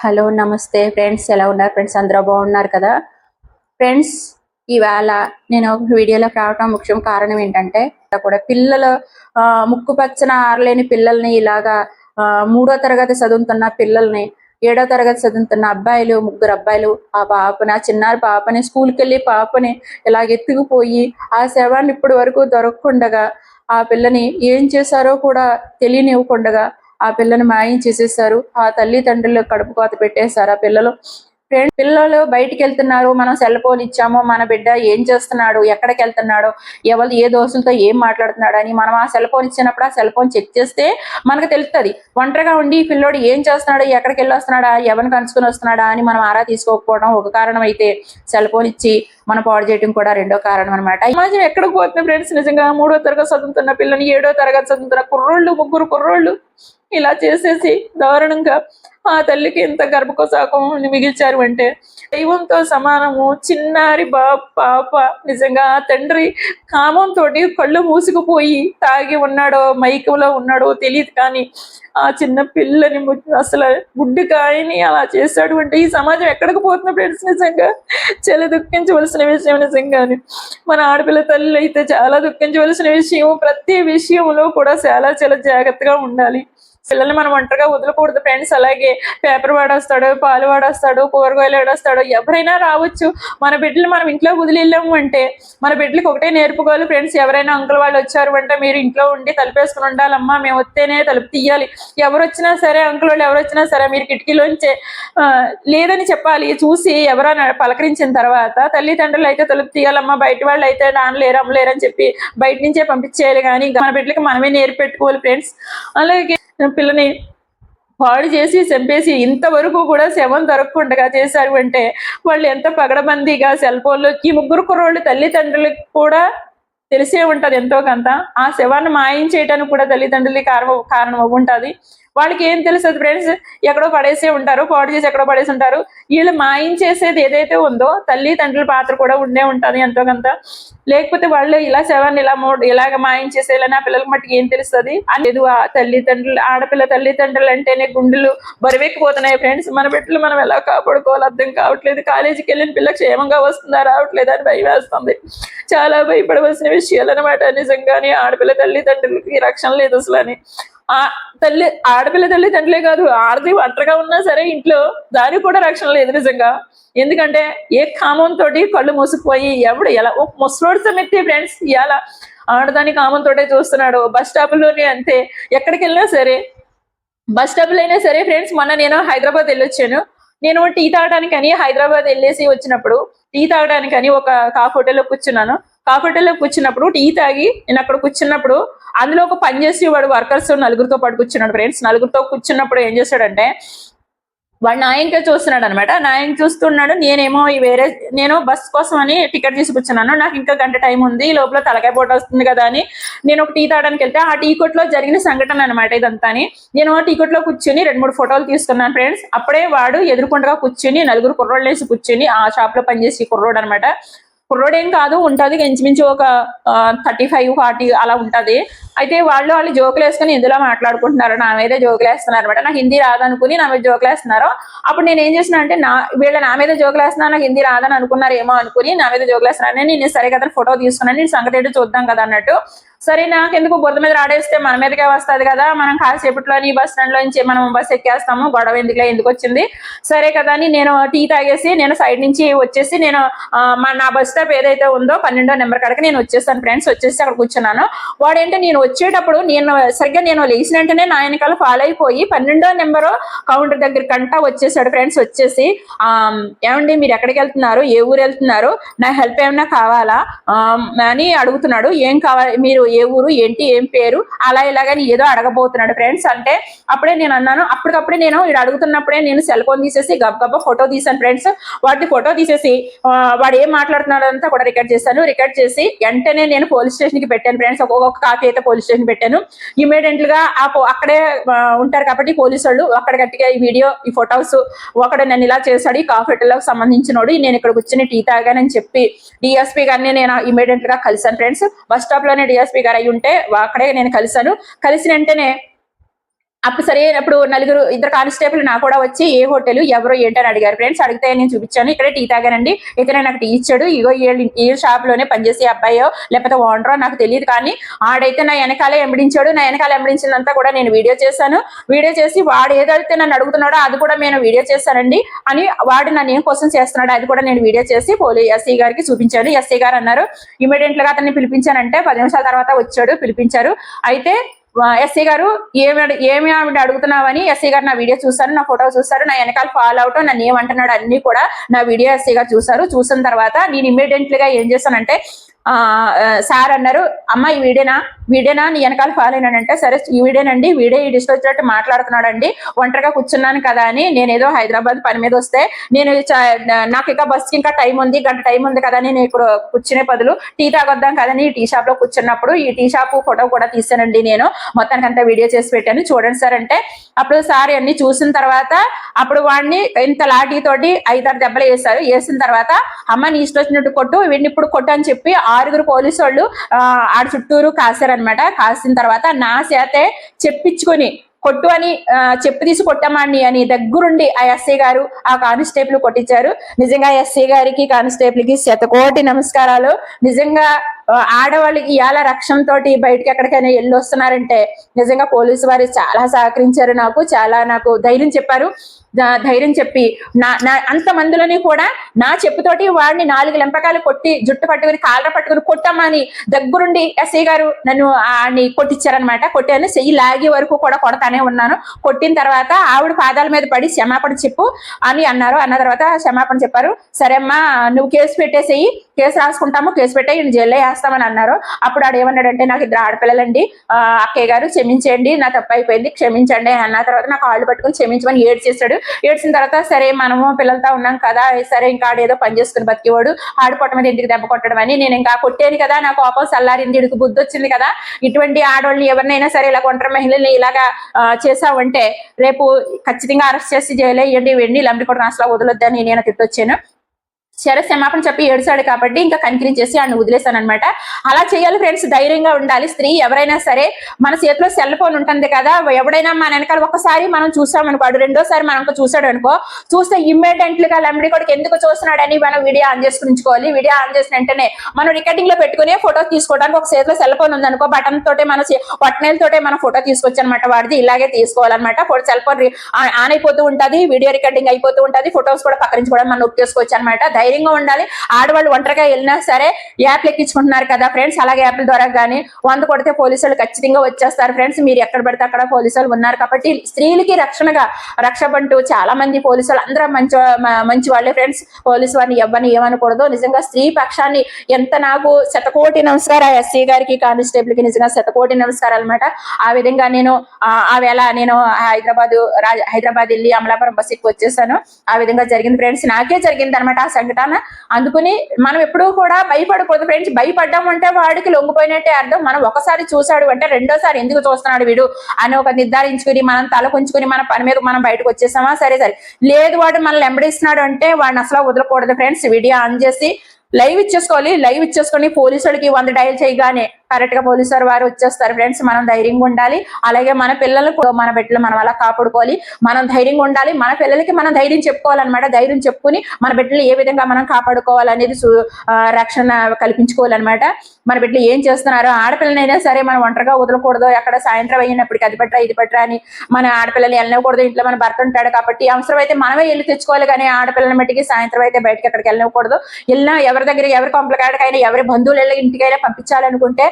Hello నమస్తే friends. ఎలా ఉన్నారు ఫ్రెండ్స్? అందరూ బాగున్నారు కదా? ఫ్రెండ్స్ ఇవాళ నేను వీడియోలోకి రావడం ముఖ్యం కారణం ఏంటంటే కూడా పిల్లలు ఆ, ముక్కు పచ్చన ఆరలేని పిల్లల్ని ఇలాగా ఆ, మూడో తరగతి చదువుతున్న పిల్లల్ని ఏడో తరగతి చదువుతున్న అబ్బాయిలు ముగ్గురు అబ్బాయిలు ఆ పాపని ఆ చిన్నారి పాపని స్కూల్కి వెళ్ళి పాపని ఇలా ఎత్తుకుపోయి ఆ శవాన్ని ఇప్పటి వరకు దొరకకుండగా ఆ పిల్లని ఏం చేశారో కూడా తెలియనివ్వకుండగా ఆ పిల్లని మాయం చేసేసారు ఆ తల్లిదండ్రులు కడుపు కోత పెట్టేశారు. ఆ పిల్లలు ఫ్రెండ్ పిల్లలు బయటికి వెళ్తున్నారు మనం సెల్ ఫోన్ ఇచ్చాము. మన బిడ్డ ఏం చేస్తున్నాడు? ఎక్కడికి వెళ్తున్నాడో? ఎవరు ఏ దోస్తులతో ఏం మాట్లాడుతున్నాడు అని మనం ఆ సెల్ ఫోన్ ఇచ్చినప్పుడు ఆ సెల్ ఫోన్ చెక్ చేస్తే మనకు తెలుస్తుంది ఒంటరిగా ఉండి పిల్లోడు ఏం చేస్తున్నాడు? ఎక్కడికి వెళ్ళి వస్తున్నాడా ఎవరిని కలుసుకుని వస్తున్నాడా? అని మనం ఆరా తీసుకోకపోవడం ఒక కారణం అయితే సెల్ ఫోన్ ఇచ్చి మన పాడు చేయడం కూడా రెండో కారణం అనమాట సమాజం ఎక్కడికి పోతున్న ఫ్రెండ్స్? నిజంగా మూడో తరగతి చదువుతున్న పిల్లని ఏడో తరగతి చదువుతున్న కుర్రోళ్ళు ముగ్గురు కుర్రోళ్ళు. ఇలా చేసేసి దారుణంగా ఆ తల్లికి ఎంత గర్భకోశాకం మిగిల్చారు అంటే దైవంతో సమానము చిన్నారి బా పాప నిజంగా ఆ తండ్రి కామంతో కళ్ళు మూసుకుపోయి తాగి ఉన్నాడో మైకంలో ఉన్నాడో తెలియదు కానీ ఆ చిన్న పిల్లని అసలు గుడ్డి కాయని అలా చేశాడు అంటే ఈ సమాజం ఎక్కడికి పోతున్న ఫ్రెండ్స్? నిజంగా చాలా దుఃఖించవలసిన విషయం నిజంగానే. మన ఆడపిల్ల తల్లి అయితే చాలా దుఃఖించవలసిన విషయం ప్రతి విషయంలో కూడా చాలా చాలా జాగ్రత్తగా ఉండాలి. పిల్లల్ని మనం ఒంటరిగా వదలకూడదు ఫ్రెండ్స్. అలాగే పేపర్ వాడేస్తాడు పాలు వాడేస్తాడు కూరగాయలు వాడేస్తాడు ఎవరైనా రావచ్చు. మన బిడ్డలు మనం ఇంట్లో వదిలి వెళ్ళాము అంటే మన బిడ్డలకు ఒకటే నేర్పుకోవాలి ఫ్రెండ్స్. ఎవరైనా అంకుల్ వాళ్ళు వచ్చారు అంటే మీరు ఇంట్లో ఉండి తలుపేసుకుని ఉండాలమ్మా మేము వస్తేనే తలుపు తీయాలి. ఎవరు వచ్చినా సరే అంకుల్ వాళ్ళు ఎవరు వచ్చినా సరే మీరు కిటికీలోంచే లేదని చెప్పాలి. చూసి ఎవరైనా పలకరించిన తర్వాత తల్లిదండ్రులు అయితే తలుపు తీయాలమ్మా బయట వాళ్ళు అయితే నాన్న లేరు అమ్మ అని చెప్పి బయట నుంచే పంపించేయాలి. కానీ మన బిడ్డలకి మనమే నేర్పెట్టుకోవాలి ఫ్రెండ్స్. అలాగే పిల్లని పాడు చేసి చంపేసి ఇంతవరకు కూడా శవం దొరకకుండా చేశారు అంటే వాళ్ళు ఎంత పగడబందీగా సెల్ ఫోన్లో ఈ ముగ్గురు కుర్రోళ్ళు తల్లిదండ్రులకు కూడా తెలిసే ఉంటది ఎంతో కొంత. ఆ శవాన్ని మాయం చేయడానికి కూడా తల్లిదండ్రులకి కారణం కారణం ఉంటుంది. వాళ్ళకి ఏం తెలుస్తుంది ఫ్రెండ్స్ ఎక్కడో పడేసే ఉంటారు పాడు చేసి ఎక్కడో పడేసి ఉంటారు. వీళ్ళు మాయం చేసేది ఏదైతే ఉందో తల్లి తండ్రుల పాత్ర కూడా ఉండే ఉంటుంది ఎంతో కొంత. లేకపోతే వాళ్ళు ఇలా శవాన్ని ఇలా మో ఇలాగ మాయం చేసేయాలని ఆ పిల్లలకి మట్టుకు ఏం తెలుస్తుంది? అనేది ఆ తల్లిదండ్రులు ఆడపిల్ల తల్లిదండ్రులు అంటేనే గుండెలు బరువెక్కిపోతున్నాయి ఫ్రెండ్స్ మన బిడ్డలు మనం ఎలా కాపాడుకోవాలి? అర్థం కావట్లేదు. కాలేజీకి వెళ్ళిన పిల్ల క్షేమంగా వస్తుందా? రావట్లేదా? అని భయం వేస్తుంది. చాలా భయపడవలసిన విషయాలు అనమాట నిజంగానే ఆడపిల్ల తల్లిదండ్రులకి రక్షణ లేదు అసలు అని. ఆ తల్లి ఆడపిల్ల తల్లిదండ్రులే కాదు ఆడది ఒంటరిగా ఉన్నా సరే ఇంట్లో దానికి కూడా రక్షణ లేదు నిజంగా. ఎందుకంటే ఏ కామం తోటి కళ్ళు మూసుకుపోయి ఎవడు ఎలా ఓ ముసలోడు సమెత్తే ఫ్రెండ్స్ ఎలా ఆడదాని కామం తోటే చూస్తున్నాడు. బస్ స్టాప్లోనే అంతే. ఎక్కడికి వెళ్ళినా సరే బస్ స్టాప్లో అయినా సరే ఫ్రెండ్స్ మొన్న నేను హైదరాబాద్ వెళ్ళొచ్చాను. నేను టీ తాగడానికి అని హైదరాబాద్ వెళ్ళేసి వచ్చినప్పుడు టీ తాగడానికి అని ఒక కాఫ్ హోటల్లో కూర్చున్నాను. కాఫీ కూర్చున్నప్పుడు టీ తాగి నేను అక్కడ కూర్చున్నప్పుడు అందులో ఒక పని చేసి వాడు వర్కర్స్ నలుగురితో పాటు కూర్చున్నాడు. ఫ్రెండ్స్ నలుగురితో కూర్చున్నప్పుడు ఏం చేశాడంటే వాడు నాయంకే చూస్తున్నాడు అనమాట నాయం చూస్తున్నాడు నేనేమో ఈ వేరే నేను బస్ కోసం అని టికెట్ తీసుకొచ్చున్నాను నాకు ఇంకా గంట టైం ఉంది ఈ లోపల తలకాయ పోట వస్తుంది కదా అని నేను ఒక టీ తాగడానికి వెళ్తే ఆ టీ కొట్లో జరిగిన సంఘటన అనమాట ఇదంతా అని. నేను టీ కొట్లో కూర్చుని రెండు మూడు ఫోటోలు తీసుకున్నాను ఫ్రెండ్స్ అప్పుడే వాడు ఎదురుకుండగా కూర్చుని నలుగురు కుర్రోళ్ళు వేసి కూర్చుని ఆ షాప్లో పనిచేసి కుర్రోడు అనమాట కుర్రోడేం కాదు ఉంటది. ఇంచుమించు ఒక థర్టీ ఫైవ్ ఫార్టీ అలా ఉంటది. అయితే వాళ్ళు వాళ్ళు జోకులు వేసుకుని ఇందులో మాట్లాడుకుంటున్నారు. నా మీద జోకులు వేస్తున్నారు అనమాట నాకు హిందీ రాదనుకుని నా మీద జోకులు వేస్తున్నారు. అప్పుడు నేను ఏం చేసిన అంటే నా వీళ్ళ నా మీద జోకులు వేస్తున్నారు నాకు హిందీ రాదని అనుకున్నారు ఏమో అనుకుని నా మీద జోకులు వేస్తున్నారు. నేను సరే కదా ఫోటో తీసుకున్నాను. నేను సంగతి చూద్దాం కదా అన్నట్టు సరే నాకెందుకు బురద మీద రాడేస్తే మన మీదకే వస్తుంది కదా? మనం కాసేపట్లోని బస్ స్టాండ్ లోంచి మనం బస్ ఎక్కేస్తాము. గొడవ ఎందుకులే? ఎందుకు వచ్చింది? సరే కదా అని నేను టీ తాగేసి నేను సైడ్ నుంచి వచ్చేసి నేను మా నా బస్ స్టాప్ ఏదైతే ఉందో పన్నెండో నెంబర్ కాడకి నేను వచ్చేస్తాను ఫ్రెండ్స్. వచ్చేసి అక్కడ కూర్చున్నాను. వాడేంటే నేను వచ్చేటప్పుడు నేను సరిగ్గా నేను లేచిన వెంటనే నా వెనకాల ఫాలో అయిపోయి పన్నెండో నెంబర్ కౌంటర్ దగ్గర కంటా వచ్చేసాడు ఫ్రెండ్స్. వచ్చేసి ఏమండి మీరు ఎక్కడికి వెళ్తున్నారు? ఏ ఊరు వెళ్తున్నారు? నా హెల్ప్ ఏమైనా కావాలా? అని అడుగుతున్నాడు. ఏం కావాలి? మీరు ఏ ఊరు ఏంటి ఏం పేరు అలా ఇలాగని ఏదో అడగబోతున్నాడు ఫ్రెండ్స్. అంటే అప్పుడే నేను అన్నాను అప్పటికప్పుడే నేను ఇది అడుగుతున్నప్పుడే నేను సెల్ ఫోన్ తీసేసి గబ్బ ఫోటో తీసాను ఫ్రెండ్స్. వాటి ఫోటో తీసేసి వాడు ఏం మాట్లాడుతున్నాడు అంతా కూడా రికార్డ్ చేశాను. రికార్డ్ చేసి వెంటనే నేను పోలీస్ స్టేషన్కి పెట్టాను ఫ్రెండ్స్. ఒక్కొక్క కాపీ అయితే పోలీస్ స్టేషన్ పెట్టాను. ఇమీడియట్గా అక్కడే ఉంటారు కాబట్టి పోలీసు వాళ్ళు అక్కడ గట్టిగా ఈ వీడియో ఈ ఫొటోస్ ఒకడు నన్ను ఇలా చేశాడు. ఈ కాఫెట్లకు సంబంధించినోడు నేను ఇక్కడ కూర్చొని టీ తాగానని చెప్పి డిఎస్పీ గారిని నేను ఇమీడియట్గా కలిసాను ఫ్రెండ్స్. బస్ స్టాప్లోనే డిఎస్పీ గారు అయి ఉంటే అక్కడే నేను కలిసాను కలిసిన వెంటనే అప్పుడు సరైనప్పుడు నలుగురు ఇద్దరు కానిస్టేబుల్ నా కూడా వచ్చి ఏ హోటల్? ఎవరో ఏంటని అడిగారు. ఫ్రెండ్స్ అడిగితే నేను చూపించాను. ఇక్కడే టీ తాగానండి. ఇతనే నాకు టీ ఇచ్చాడు. ఇగో ఈ- షాప్లోనే పనిచేసే అబ్బాయో లేకపోతే ఓనరో నాకు తెలియదు. కానీ ఆడైతే నా వెనకాలే ఎంబడించాడు. నా వెనకాల ఎంబడించినంతా కూడా నేను వీడియో చేశాను. వీడియో చేసి వాడు ఏదైతే నన్ను అడుగుతున్నాడో అది కూడా నేను వీడియో చేశానండి అని వాడు నన్ను ఏం కోసం చేస్తున్నాడు అది కూడా నేను వీడియో చేసి పోలీ ఎస్సీ గారికి చూపించాను. ఎస్సీ గారు అన్నారు ఇమీడియట్గా అతన్ని పిలిపించానంటే పది నిమిషాల తర్వాత వచ్చాడు పిలిపించారు. అయితే ఎస్సీ గారు ఏమి ఏమి ఆవిడ అడుగుతున్నావని ఎస్సీ గారు నా వీడియో చూసారు నా ఫోటో చూసారు నా వెనకాల ఫాలో అవుట్ నన్ను ఏమంటున్నాడు అన్ని కూడా నా వీడియో ఎస్సీ గారు చూసారు చూసిన తర్వాత నేను ఇమ్మీడియట్లీగా ఏం చేశానంటే ఆ సార్ అన్నారు అమ్మ ఈ వీడేనా వీడేనా? నీ వెనకాల ఫాలో అయినానంటే సరే ఈ వీడేనండి వీడే ఈ డిస్ట్ వచ్చినట్టు మాట్లాడుతున్నాడండి. ఒంటరిగా కూర్చున్నాను కదా అని నేను ఏదో హైదరాబాద్ పని మీద వస్తే నేను నాకు ఇంకా బస్కి ఇంకా టైం ఉంది గంట టైం ఉంది కదా అని నేను ఇక్కడ కూర్చునే బదులు టీ తాగొద్దాం కదని ఈ టీ షాప్లో కూర్చున్నప్పుడు ఈ టీ షాప్ ఫోటో కూడా తీసానండి నేను. మొత్తానికి అంతా వీడియో చేసి పెట్టాను. చూడండి సార్ అంటే అప్పుడు సార్ అన్ని చూసిన తర్వాత అప్పుడు వాడిని ఇంత లాఠీ తోటి ఐదారు దెబ్బలు వేశారు. వేసిన తర్వాత అమ్మ నీ ఇష్టం వచ్చినట్టు కొట్టు వీడిని ఇప్పుడు కొట్టు అని చెప్పి ఆరుగురు పోలీసు వాళ్ళు ఆ, ఆడ చుట్టూరు అనమాట కాసిన తర్వాత నా చేతే చెప్పించుకొని కొట్టు అని ఆ, చెప్పు తీసి కొట్టమాన్ని అని దగ్గరుండి ఆ ఎస్ఐ గారు ఆ కానిస్టేబుల్ కొట్టించారు. నిజంగా ఎస్ఐ గారికి కానిస్టేబుల్కి శతకోటి నమస్కారాలు. నిజంగా ఆడవాళ్ళకి ఇవాళ రక్షణ తోటి బయటకి ఎక్కడికైనా వెళ్ళి వస్తున్నారంటే నిజంగా పోలీసు వారు చాలా సహకరించారు నాకు చాలా నాకు ధైర్యం చెప్పారు. ధైర్యం చెప్పి నా నా అంత మందిలోని కూడా నా చెప్పుతోటి వాడిని నాలుగు లెంపకాలు కొట్టి జుట్టు పట్టుకుని కాళ్ళ పట్టుకుని కొట్టమని దగ్గరుండి ఎస్ఐ గారు నన్ను ఆడిని కొట్టించారనమాట కొట్టాను. చెయ్యి లాగి వరకు కూడా కొడతానే ఉన్నాను. కొట్టిన తర్వాత ఆవిడ పాదాల మీద పడి క్షమాపణ చెప్పు అని అన్నారు. అన్న తర్వాత క్షమాపణ చెప్పారు. సరే అమ్మా నువ్వు కేసు పెట్టేసేయి. కేసు రాసుకుంటాము. కేసు పెట్టే ఈయన జైల్లో చేస్తామని అన్నారు. అప్పుడు ఆడు ఏమన్నాడంటే నాకు ఇద్దరు ఆడపిల్లలండి. అక్కయ్య గారు క్షమించండి. నా తప్పు అయిపోయింది. క్షమించండి. అన్న తర్వాత నాకు కాళ్ళు పట్టుకుని క్షమించమని ఏడ్చేశాడు ఏడ్చిన తర్వాత సరే మనము పిల్లలతో ఉన్నాం కదా. సరే ఇంకా ఆడేదో ఏదో పని చేసుకుని బతికేవాడు. ఆడిపోవటం మీద ఇంటికి దెబ్బ కొట్టడం అని నేను ఇంకా కొట్టేది కదా. నా కోపం సల్లారింది ఇడికి బుద్ధి వచ్చింది కదా. ఇటువంటి ఆడవాళ్ళని ఎవరినైనా సరే ఇలా ఒంటరి మహిళల్ని ఇలాగా చేసావంటే రేపు ఖచ్చితంగా అరెస్ట్ చేసి జైలు వేయండి వెండి లంబడి కూడా అసలు వదలొద్దని నేను తిట్టొచ్చాను. శర క్షమాపణ చెప్పి ఏడ్చాడు కాబట్టి ఇంకా కనికరించేసి ఆయన వదిలేశాను అనమాట అలా చేయాలి ఫ్రెండ్స్ ధైర్యంగా ఉండాలి. స్త్రీ ఎవరైనా సరే మన చేతిలో సెల్ ఫోన్ ఉంటుంది కదా ఎవడైనా మన వెనకాల ఒకసారి మనం చూసామనుకోడు వాడు రెండోసారి మనం చూసాడు అనుకో చూస్తే ఇమ్మీడియట్గా లెంబడి కొడుకు ఎందుకు చూస్తున్నాడని మనం వీడియో ఆన్ చేసుకుని ఉంచుకోవాలి వీడియో ఆన్ చేసిన వెంటనే మనం రికార్డింగ్లో పెట్టుకుని ఫోటో తీసుకోవడానికి ఒక చేతిలో సెల్ ఫోన్ ఉందనుకో బటన్ తోటే మన బటన్ తోటే మనం ఫోటో తీసుకోవచ్చు అనమాట వాడిది ఇలాగే తీసుకోవాలన్నమాట. ఫోటో సెల్ ఫోన్ ఆన్ అయిపోతూ ఉంటది వీడియో రికార్డింగ్ అయిపోతూ ఉంటది ఫొటోస్ కూడా పక్కన నుంచి కూడా మనం నొక్కి చేసుకోవచ్చు అనమాట ధైర్యంగా ఉండాలి. ఆడవాళ్ళు ఒంటరిగా వెళ్ళినా సరే యాప్లు ఎక్కించుకుంటున్నారు కదా ఫ్రెండ్స్. అలాగే యాప్ల ద్వారా కానీ వంద కొడితే పోలీసులు ఖచ్చితంగా వచ్చేస్తారు. ఫ్రెండ్స్ మీరు ఎక్కడ పడితే అక్కడ పోలీసులు ఉన్నారు. కాబట్టి స్త్రీలకి రక్షణగా రక్షపంటూ చాలా మంది పోలీసులు అందరూ మంచి మంచి వాళ్ళే ఫ్రెండ్స్. పోలీసు వారిని ఎవ్వని ఏమనకూడదు. నిజంగా స్త్రీ పక్షాన్ని ఎంత నాకు శతకోటి నమస్కారం ఎస్సీ గారికి కానిస్టేబుల్కి నిజంగా శతకోటి నమస్కారాలు అనమాట ఆ విధంగా నేను ఆ వేళ నేను హైదరాబాద్ హైదరాబాద్ వెళ్ళి అమలాపురం బస్ ఎక్కి వచ్చేసాను. ఆ విధంగా జరిగింది ఫ్రెండ్స్. నాకే జరిగింది అనమాట ఆ సంఘటన. అందుకని మనం ఎప్పుడూ కూడా భయపడకూడదు ఫ్రెండ్స్ భయపడ్డాం అంటే వాడికి లొంగిపోయినట్టే అర్థం. మనం ఒకసారి చూసాడు అంటే రెండోసారి ఎందుకు చూస్తున్నాడు వీడు అని ఒక నిర్ధారించుకుని మనం తల కొంచుకుని మన పని మీద మనం బయటకు వచ్చేసామా? సరే సరే. లేదు వాడు మనల్ని వెంబడిస్తున్నాడు అంటే వాడిని అసలు వదలకూడదు ఫ్రెండ్స్ వీడియో ఆన్ చేసి లైవ్ ఇచ్చేసుకోవాలి. లైవ్ ఇచ్చేసుకొని పోలీసులకి వంద డయల్ చేయగానే కరెక్ట్గా పోలీసు వారు వచ్చేస్తారు ఫ్రెండ్స్ మనం ధైర్యంగా ఉండాలి. అలాగే మన పిల్లలకు కూడా మన బిడ్డలు మనం అలా కాపాడుకోవాలి. మనం ధైర్యంగా ఉండాలి. మన పిల్లలకి మనం ధైర్యం చెప్పుకోవాలన్నమాట. ధైర్యం చెప్పుకుని మన బిడ్డలు ఏ విధంగా మనం కాపాడుకోవాలనేది సు- రక్షణ కల్పించుకోవాలన్నమాట. మన బిడ్డలు ఏం చేస్తున్నారు ఆడపిల్లనైనా సరే మనం ఒంటరిగా వదలకూడదు. ఎక్కడ సాయంత్రం అయినప్పటికీ అది పట్రా ఇది పట్రా అని మన ఆడపిల్లలు వెళ్ళకూడదు ఇంట్లో మన భర్త ఉంటాడు కాబట్టి అవసరం అయితే మనమే వెళ్ళి తెచ్చుకోవాలి కానీ ఆడపిల్లల మట్టికి సాయంత్రం అయితే బయటకి ఎక్కడికి వెళ్ళకూడదు వెళ్ళినా ఎవరి దగ్గర ఎవరి పంపలకాడికైనా ఎవరి బంధువులు వెళ్ళి ఇంటికైనా పంపించాలనుకుంటే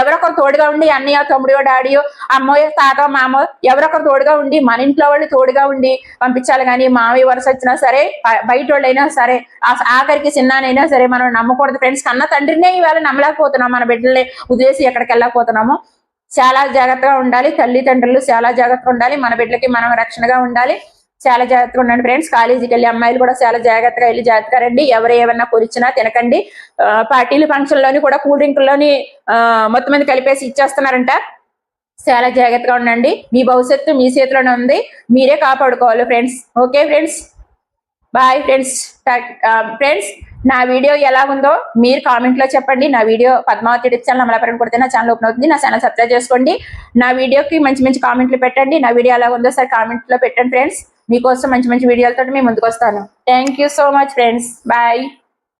ఎవరొకరు తోడుగా ఉండి అన్నయ్య తమ్ముడు డాడీయో అమ్మోయో తాత మామ ఎవరొకరు తోడుగా ఉండి మన ఇంట్లో వాళ్ళు తోడుగా ఉండి పంపించాలి కానీ మామయ్య వరుస వచ్చినా సరే బయట వాళ్ళైనా సరే ఆఖరికి చిన్ననైనా సరే మనం నమ్మకూడదు. ఫ్రెండ్స్ కన్న తండ్రినే ఈవేళ నమ్మలేకపోతున్నాం మన బిడ్డల్ని ఉద్దేశి ఎక్కడికి వెళ్ళకపోతున్నాము. చాలా జాగ్రత్తగా ఉండాలి. తల్లిదండ్రులు చాలా జాగ్రత్తగా ఉండాలి. మన బిడ్డలకి మనం రక్షణగా ఉండాలి. చాలా జాగ్రత్తగా ఉండండి. ఫ్రెండ్స్ కాలేజీకి వెళ్ళి అమ్మాయిలు కూడా చాలా జాగ్రత్తగా వెళ్ళి జాగ్రత్తగా రండి. ఎవరు ఏమన్నా కొరిచినా తినకండి. పార్టీలు ఫంక్షన్లోని కూడా కూల్ డ్రింక్లోని మొత్తం మంది కలిపేసి ఇచ్చేస్తున్నారంట. చాలా జాగ్రత్తగా ఉండండి. మీ భవిష్యత్తు మీ చేతిలోనే ఉంది. మీరే కాపాడుకోవాలి friends okay friends bye friends friends నా వీడియో ఎలా ఉందో మీరు కామెంట్లో చెప్పండి. నా వీడియో పద్మావతి టిప్స్ ఛానల్ కొడితే నా ఛానల్ ఓపెన్ అవుతుంది. నా ఛానల్ సబ్స్క్రైబ్ చేసుకోండి. నా వీడియోకి మంచి మంచి కామెంట్లు పెట్టండి. నా వీడియో ఎలా ఉందో సార్ కామెంట్లో పెట్టండి ఫ్రెండ్స్ మీకోసం మంచి మంచి వీడియోలతో మేము ముందుకు వస్తాను thank you so much friends bye